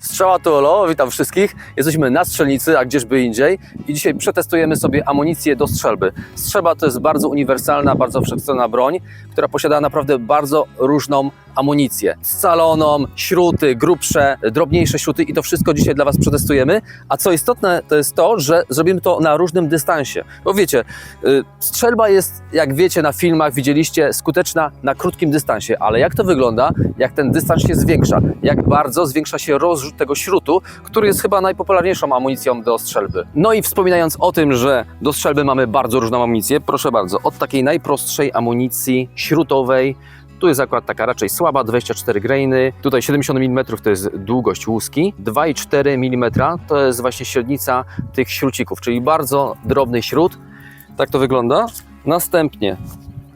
Strzała to Olo, witam wszystkich. Jesteśmy na strzelnicy, a gdzieżby indziej. I dzisiaj przetestujemy sobie amunicję do strzelby. Strzelba to jest bardzo uniwersalna, bardzo wszechstronna broń, która posiada naprawdę bardzo różną amunicję. Scaloną, śruty, grubsze, drobniejsze śruty i to wszystko dzisiaj dla Was przetestujemy. A co istotne, to jest to, że zrobimy to na różnym dystansie. Bo wiecie, y, strzelba jest, jak wiecie na filmach, widzieliście, skuteczna na krótkim dystansie, ale jak to wygląda, jak ten dystans się zwiększa? Jak bardzo zwiększa się rozrzut tego śrutu, który jest chyba najpopularniejszą amunicją do strzelby. No i wspominając o tym, że do strzelby mamy bardzo różną amunicję, proszę bardzo, od takiej najprostszej amunicji śrutowej, tu jest akurat taka raczej słaba, 24 grainy. Tutaj 70 mm to jest długość łuski. 2,4 mm to jest właśnie średnica tych śrucików, czyli bardzo drobny śrut. Tak to wygląda. Następnie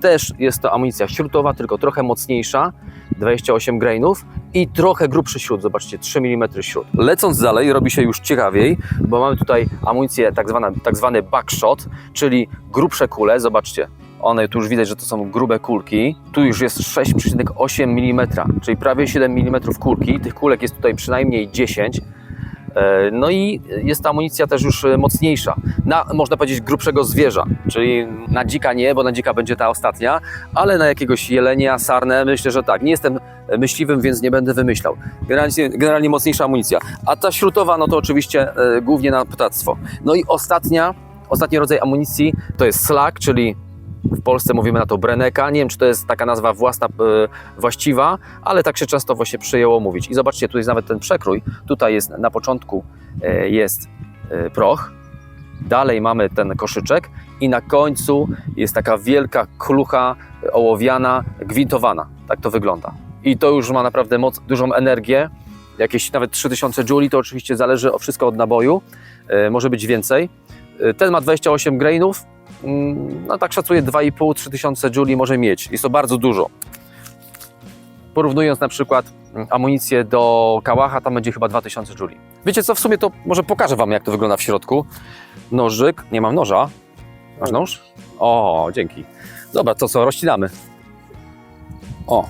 też jest to amunicja śrutowa, tylko trochę mocniejsza. 28 grainów i trochę grubszy śrut, zobaczcie, 3 mm śrut. Lecąc dalej robi się już ciekawiej, bo mamy tutaj amunicję tak, zwana, tak zwany backshot, czyli grubsze kule, zobaczcie, one tu już widać, że to są grube kulki. Tu już jest 6,8 mm, czyli prawie 7 mm kulki. Tych kulek jest tutaj przynajmniej 10. E, No i jest ta amunicja też już e, mocniejsza, na, można powiedzieć, grubszego zwierza, czyli na dzika nie, bo na dzika będzie ta ostatnia, ale na jakiegoś jelenia, sarnę, myślę, że tak. Nie jestem myśliwym, więc nie będę wymyślał. Generalnie, generalnie mocniejsza amunicja. A ta śrutowa, no to oczywiście e, głównie na ptactwo. No i ostatnia, ostatni rodzaj amunicji to jest slug, czyli w Polsce mówimy na to breneka. Nie wiem, czy to jest taka nazwa własna, e, właściwa, ale tak się często właśnie przyjęło mówić. I zobaczcie, tu jest nawet ten przekrój. Tutaj jest na początku e, jest e, proch, dalej mamy ten koszyczek i na końcu jest taka wielka klucha ołowiana, gwintowana. Tak to wygląda. I to już ma naprawdę moc, dużą energię. Jakieś nawet 3000 jouli, to oczywiście zależy o wszystko od naboju. Może być więcej. Ten ma 28 grainów, no tak szacuję 2,5-3 tysiące jouli może mieć. Jest to bardzo dużo. Porównując na przykład mm, amunicję do kałacha, tam będzie chyba 2000 jouli. Wiecie co, w sumie to może pokażę Wam jak to wygląda w środku. Nożyk, nie mam noża. Masz nóż? O, dzięki. Dobra, to co, rozcinamy. O,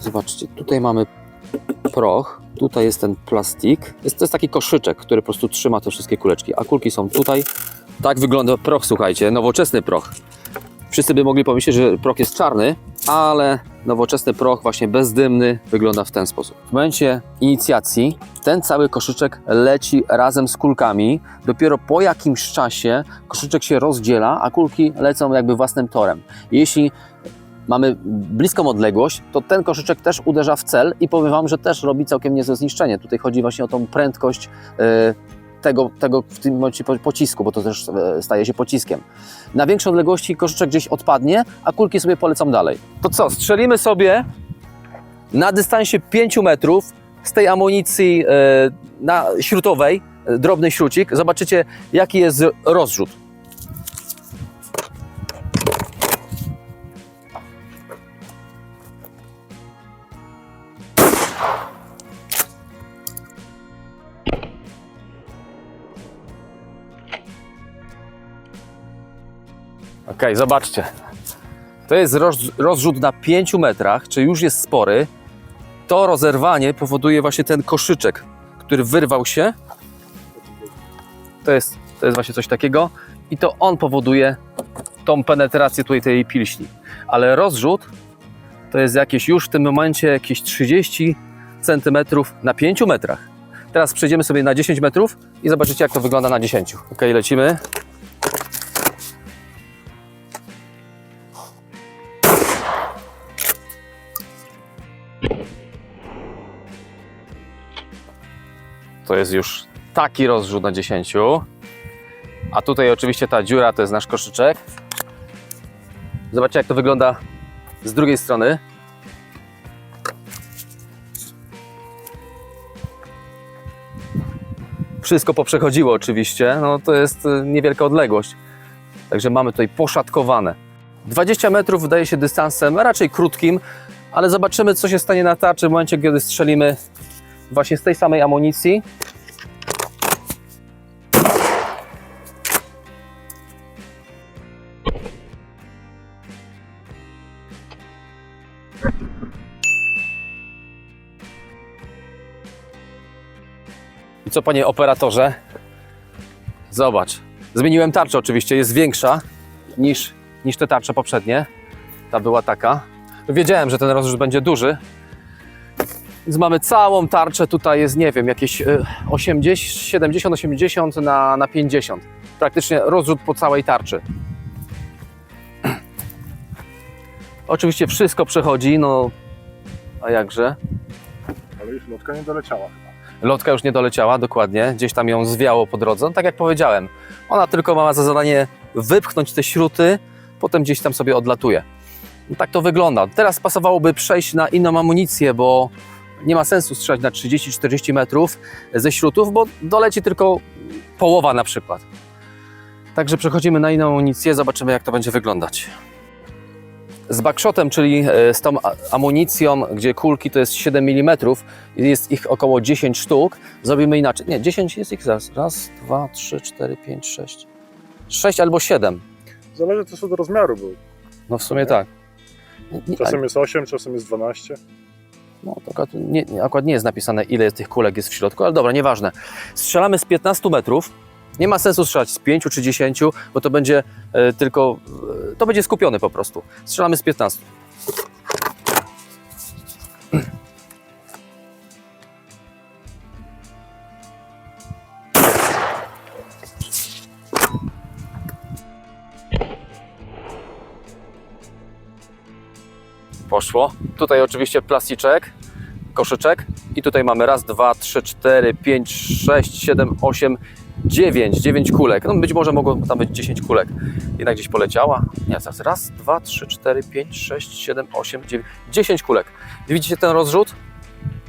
zobaczcie, tutaj mamy proch, tutaj jest ten plastik. Jest, to jest taki koszyczek, który po prostu trzyma te wszystkie kuleczki, a kulki są tutaj. Tak wygląda proch, słuchajcie, nowoczesny proch. Wszyscy by mogli pomyśleć, że proch jest czarny, ale nowoczesny proch, właśnie bezdymny, wygląda w ten sposób. W momencie inicjacji ten cały koszyczek leci razem z kulkami. Dopiero po jakimś czasie koszyczek się rozdziela, a kulki lecą jakby własnym torem. Jeśli mamy bliską odległość, to ten koszyczek też uderza w cel i powiem Wam, że też robi całkiem niezłe zniszczenie. Tutaj chodzi właśnie o tą prędkość e, tego, tego w tym momencie po- pocisku, bo to też e, staje się pociskiem. Na większej odległości koszyczek gdzieś odpadnie, a kulki sobie polecą dalej. To co, strzelimy sobie na dystansie 5 metrów z tej amunicji e, na śrutowej, e, drobny śrucik. Zobaczycie, jaki jest rozrzut. Ok, zobaczcie. To jest roz, rozrzut na 5 metrach, czyli już jest spory. To rozerwanie powoduje właśnie ten koszyczek, który wyrwał się. To jest, to jest właśnie coś takiego. I to on powoduje tą penetrację tutaj tej pilśni. Ale rozrzut to jest jakieś już w tym momencie jakieś 30 cm na 5 metrach. Teraz przejdziemy sobie na 10 metrów i zobaczycie jak to wygląda na 10. Ok, lecimy. To jest już taki rozrzut na 10. A tutaj oczywiście ta dziura to jest nasz koszyczek. Zobaczcie jak to wygląda z drugiej strony. Wszystko poprzechodziło oczywiście, no to jest y, niewielka odległość. Także mamy tutaj poszatkowane. 20 metrów wydaje się dystansem raczej krótkim, ale zobaczymy co się stanie na tarczy w momencie, kiedy strzelimy właśnie z tej samej amunicji. Co panie operatorze? Zobacz. Zmieniłem tarczę oczywiście, jest większa niż, niż te tarcze poprzednie. Ta była taka. Wiedziałem, że ten rozrzut będzie duży. Więc mamy całą tarczę, tutaj jest, nie wiem, jakieś y, 80, 70-80 na, na 50. Praktycznie rozrzut po całej tarczy. Oczywiście wszystko przechodzi, no a jakże. Ale już lotka nie doleciała. Lotka już nie doleciała, dokładnie. Gdzieś tam ją zwiało po drodze. No, tak jak powiedziałem, ona tylko ma za zadanie wypchnąć te śruty, potem gdzieś tam sobie odlatuje. No, tak to wygląda. Teraz pasowałoby przejść na inną amunicję, bo nie ma sensu strzelać na 30-40 metrów ze śrutów, bo doleci tylko połowa na przykład. Także przechodzimy na inną amunicję, zobaczymy jak to będzie wyglądać. Z backshotem, czyli e, z tą amunicją, gdzie kulki to jest 7 mm, jest ich około 10 sztuk, zrobimy inaczej. Nie, 10 jest ich zaraz. Raz, dwa, trzy, cztery, pięć, sześć. 6 albo 7. Zależy też od rozmiaru, bo No w sumie tak. Nie- czasem jest 8, czasem jest 12. No, to akurat nie, akurat nie jest napisane, ile tych kulek jest w środku, ale dobra, nieważne. Strzelamy z 15 metrów. Nie ma sensu strzelać z 5 czy 10, bo to będzie e, tylko. E, to będzie skupione po prostu. Strzelamy z 15. Poszło. Tutaj oczywiście plasticzek koszyczek i tutaj mamy raz, dwa, trzy, cztery, pięć, sześć, siedem, osiem, dziewięć, dziewięć kulek. No być może mogło tam być 10 kulek. Jednak gdzieś poleciała. Nie, zaraz, raz, dwa, trzy, cztery, pięć, sześć, siedem, osiem, dziewięć, dziesięć kulek. Widzicie ten rozrzut?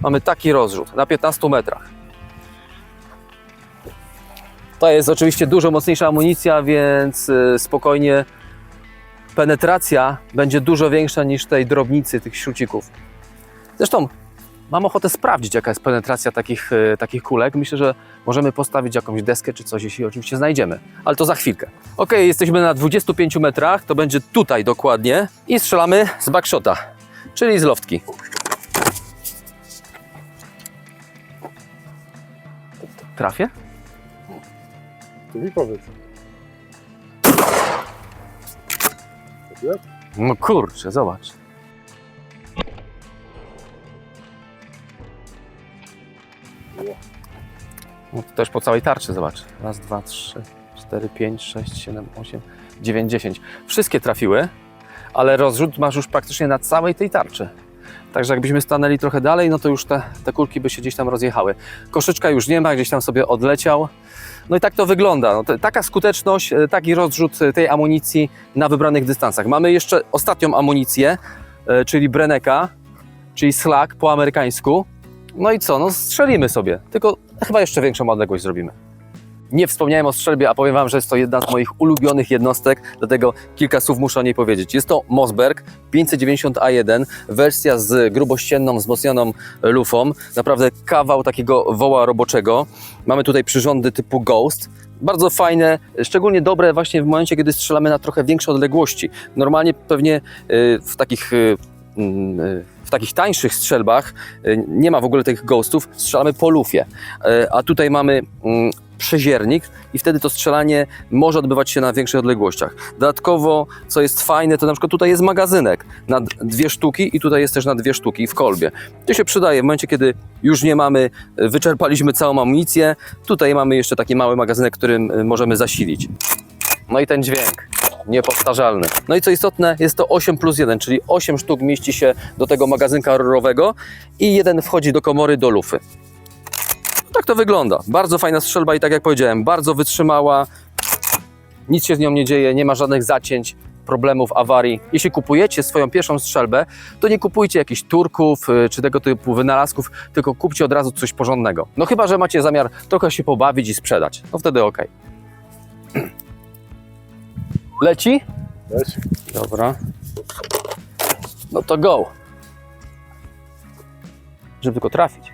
Mamy taki rozrzut na 15 metrach. To jest oczywiście dużo mocniejsza amunicja, więc y, spokojnie penetracja będzie dużo większa niż tej drobnicy tych śrucików. Zresztą Mam ochotę sprawdzić, jaka jest penetracja takich, e, takich kulek. Myślę, że możemy postawić jakąś deskę czy coś, jeśli oczywiście znajdziemy. Ale to za chwilkę. Ok, jesteśmy na 25 metrach, to będzie tutaj dokładnie. I strzelamy z backshota, czyli z loftki. Trafię? To mi powiedz. No kurczę, zobacz. No to też po całej tarczy, zobacz. Raz, dwa, trzy, cztery, pięć, sześć, siedem, osiem, dziewięć, dziesięć. Wszystkie trafiły, ale rozrzut masz już praktycznie na całej tej tarczy. Także jakbyśmy stanęli trochę dalej, no to już te, te kulki by się gdzieś tam rozjechały. Koszyczka już nie ma, gdzieś tam sobie odleciał. No i tak to wygląda. No taka skuteczność, e, taki rozrzut e, tej amunicji na wybranych dystansach. Mamy jeszcze ostatnią amunicję, e, czyli Breneka, czyli Slack po amerykańsku. No i co? No strzelimy sobie, tylko chyba jeszcze większą odległość zrobimy. Nie wspomniałem o strzelbie, a powiem Wam, że jest to jedna z moich ulubionych jednostek, dlatego kilka słów muszę o niej powiedzieć. Jest to Mossberg 590A1, wersja z grubościenną, wzmocnioną lufą. Naprawdę kawał takiego woła roboczego. Mamy tutaj przyrządy typu Ghost. Bardzo fajne, szczególnie dobre właśnie w momencie, kiedy strzelamy na trochę większe odległości. Normalnie pewnie y, w takich y, w takich tańszych strzelbach y, nie ma w ogóle tych ghostów, strzelamy po lufie. Y, A tutaj mamy mm, przeziernik i wtedy to strzelanie może odbywać się na większych odległościach. Dodatkowo, co jest fajne, to na przykład tutaj jest magazynek na dwie sztuki i tutaj jest też na dwie sztuki w kolbie. To się przydaje w momencie, kiedy już nie mamy, wyczerpaliśmy całą amunicję. Tutaj mamy jeszcze taki mały magazynek, którym możemy zasilić. No i ten dźwięk. Niepowtarzalny. No i co istotne, jest to 8 plus 1, czyli 8 sztuk mieści się do tego magazynka rurowego i jeden wchodzi do komory do lufy. Tak to wygląda. Bardzo fajna strzelba i tak jak powiedziałem, bardzo wytrzymała. Nic się z nią nie dzieje, nie ma żadnych zacięć, problemów, awarii. Jeśli kupujecie swoją pierwszą strzelbę, to nie kupujcie jakichś turków y, czy tego typu wynalazków, tylko kupcie od razu coś porządnego. No chyba, że macie zamiar trochę się pobawić i sprzedać. No wtedy ok. Leci? Leci. Dobra. No to go. Żeby tylko trafić.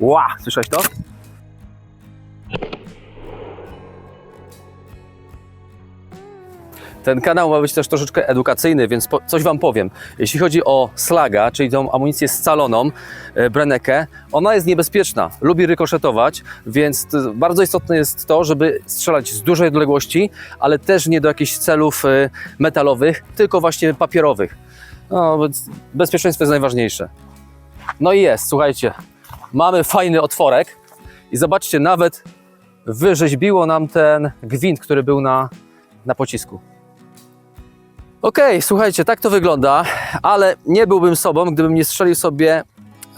Ła, słyszałeś to? Ten kanał ma być też troszeczkę edukacyjny, więc po, coś Wam powiem. Jeśli chodzi o slaga, czyli tą amunicję scaloną, e, Brennekę, ona jest niebezpieczna, lubi rykoszetować, więc bardzo istotne jest to, żeby strzelać z dużej odległości, ale też nie do jakichś celów e, metalowych, tylko właśnie papierowych. No, bezpieczeństwo jest najważniejsze. No i jest, słuchajcie, mamy fajny otworek i zobaczcie, nawet wyrzeźbiło nam ten gwint, który był na, na pocisku. Okej, słuchajcie, tak to wygląda, ale nie byłbym sobą, gdybym nie strzelił sobie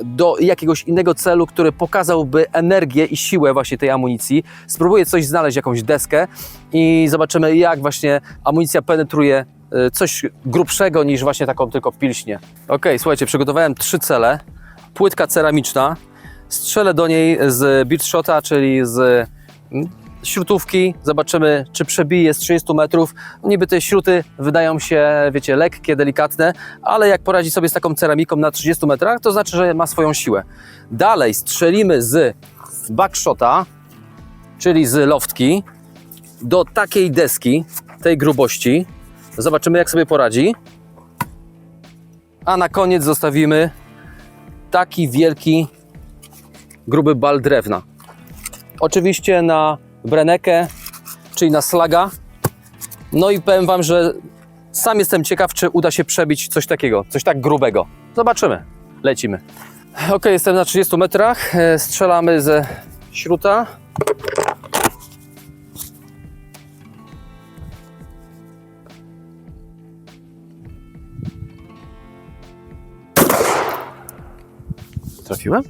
do jakiegoś innego celu, który pokazałby energię i siłę właśnie tej amunicji. Spróbuję coś znaleźć, jakąś deskę i zobaczymy, jak właśnie amunicja penetruje y, coś grubszego niż właśnie taką tylko pilśnie. Okej, słuchajcie, przygotowałem trzy cele. Płytka ceramiczna. Strzelę do niej z birdshota, czyli z mm, śrutówki. Zobaczymy, czy przebije z 30 metrów. Niby te śruty wydają się, wiecie, lekkie, delikatne, ale jak poradzi sobie z taką ceramiką na 30 metrach, to znaczy, że ma swoją siłę. Dalej strzelimy z backshota, czyli z loftki, do takiej deski, tej grubości. Zobaczymy, jak sobie poradzi. A na koniec zostawimy taki wielki, gruby bal drewna. Oczywiście na brenekę, czyli na slaga. No i powiem Wam, że sam jestem ciekaw, czy uda się przebić coś takiego, coś tak grubego. Zobaczymy. Lecimy. Ok, jestem na 30 metrach. E, Strzelamy ze śruta. Trafiłem?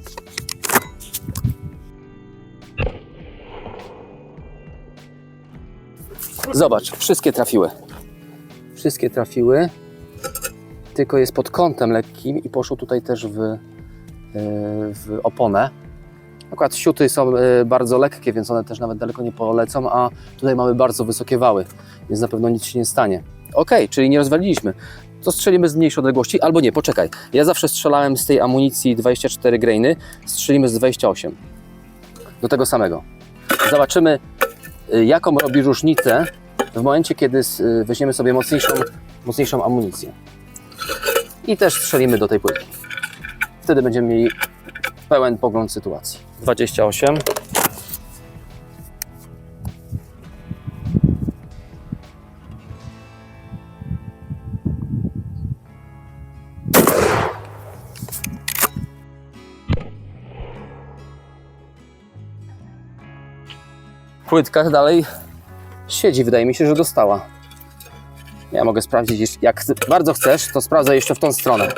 Zobacz, wszystkie trafiły. Wszystkie trafiły. Tylko jest pod kątem lekkim i poszło tutaj też w, e, w oponę. Akurat siuty są e, bardzo lekkie, więc one też nawet daleko nie polecą, a tutaj mamy bardzo wysokie wały, więc na pewno nic się nie stanie. Ok, czyli nie rozwaliliśmy. To strzelimy z mniejszej odległości, albo nie, poczekaj. Ja zawsze strzelałem z tej amunicji 24 grainy, strzelimy z 28. Do tego samego. Zobaczymy, y, jaką robi różnicę w momencie, kiedy y, weźmiemy sobie mocniejszą, mocniejszą amunicję. I też strzelimy do tej płytki. Wtedy będziemy mieli pełen pogląd sytuacji. 28. Płytka dalej siedzi. Wydaje mi się, że dostała. Ja mogę sprawdzić, jak bardzo chcesz, to sprawdzę jeszcze w tą stronę.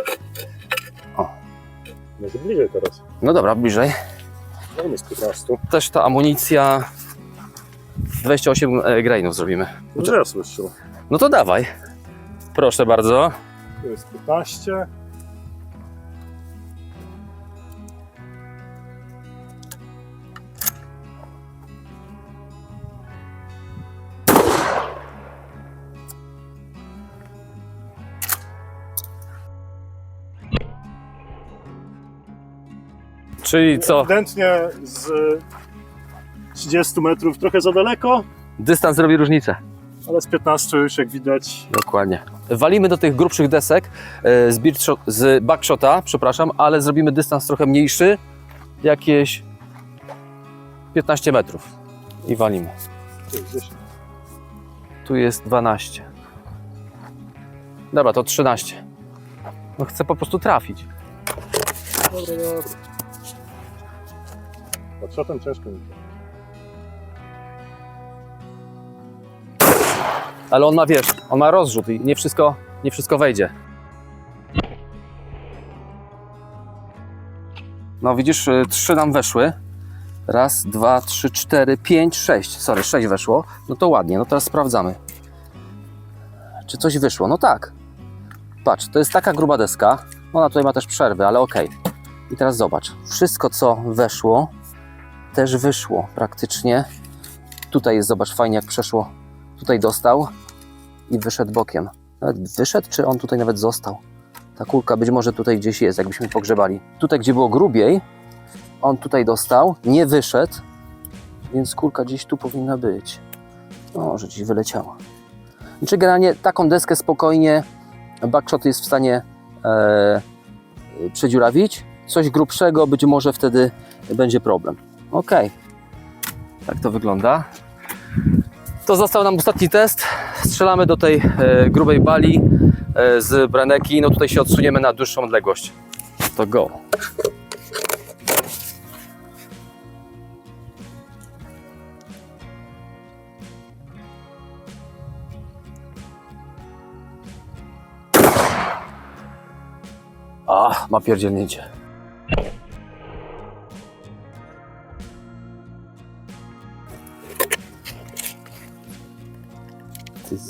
Może bliżej teraz. No dobra, bliżej. No, z 15. Też ta amunicja 28 e, grainów zrobimy. Strzelam. No to dawaj. Proszę bardzo. To jest 15. Czyli co? Ewidentnie z 30 metrów trochę za daleko, Dystans robi różnicę. ale z 15 już jak widać Dokładnie. Walimy do tych grubszych desek e, z, z backshota, przepraszam, ale zrobimy dystans trochę mniejszy, jakieś 15 metrów i walimy. to jest 10. Tu jest 12. Dobra, to 13. No chcę po prostu trafić. Dobra, dobra. Patrzotem ciężko mi to. Ale on ma, wiesz, on ma rozrzut i nie wszystko, nie wszystko wejdzie. No widzisz, y, trzy nam weszły. Raz, dwa, trzy, cztery, pięć, sześć. Sorry, sześć weszło. No to ładnie, no teraz sprawdzamy. Czy coś wyszło? No tak. Patrz, to jest taka gruba deska. Ona tutaj ma też przerwy, ale okej. I teraz zobacz. Wszystko, co weszło, też wyszło praktycznie. Tutaj jest, zobacz, fajnie jak przeszło. Tutaj dostał i wyszedł bokiem. Nawet wyszedł, czy on tutaj nawet został? Ta kulka być może tutaj gdzieś jest, jakbyśmy pogrzebali. Tutaj, gdzie było grubiej, on tutaj dostał, nie wyszedł, więc kulka gdzieś tu powinna być. Może gdzieś wyleciała. Czy generalnie taką deskę spokojnie backshot jest w stanie e, przedziurawić. Coś grubszego być może wtedy będzie problem. Ok, tak to wygląda. To został nam ostatni test. Strzelamy do tej e, grubej bali e, z braneki. No tutaj się odsuniemy na dłuższą odległość. To go. A, ma pierdzielnięcie.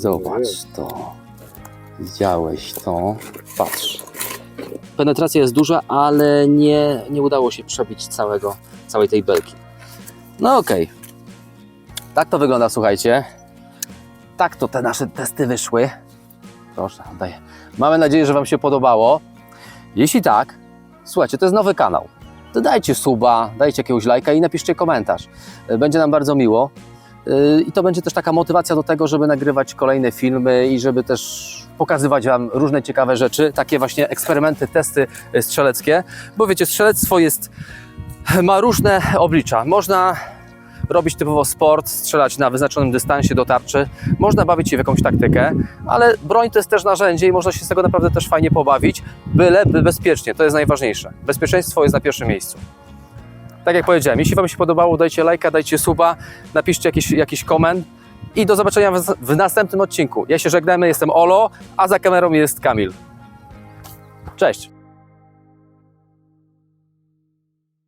Zobacz to. Widziałeś to. Patrz. Penetracja jest duża, ale nie, nie udało się przebić całego, całej tej belki. No okej. Tak to wygląda, słuchajcie. Tak to te nasze testy wyszły. Proszę, oddaję. Mamy nadzieję, że Wam się podobało. Jeśli tak, słuchajcie, to jest nowy kanał. To dajcie suba, dajcie jakiegoś lajka i napiszcie komentarz. Będzie nam bardzo miło. Yy, I to będzie też taka motywacja do tego, żeby nagrywać kolejne filmy i żeby też pokazywać Wam różne ciekawe rzeczy, takie właśnie eksperymenty, testy yy, strzeleckie, bo wiecie, strzelectwo jest, ma różne oblicza. Można robić typowo sport, strzelać na wyznaczonym dystansie do tarczy, można bawić się w jakąś taktykę, ale broń to jest też narzędzie i można się z tego naprawdę też fajnie pobawić, byle by bezpiecznie, to jest najważniejsze. Bezpieczeństwo jest na pierwszym miejscu. Tak jak powiedziałem, jeśli Wam się podobało, dajcie lajka, dajcie suba, napiszcie jakiś, jakiś koment i do zobaczenia w, w następnym odcinku. Ja się żegnamy, jestem Olo, a za kamerą jest Kamil. Cześć!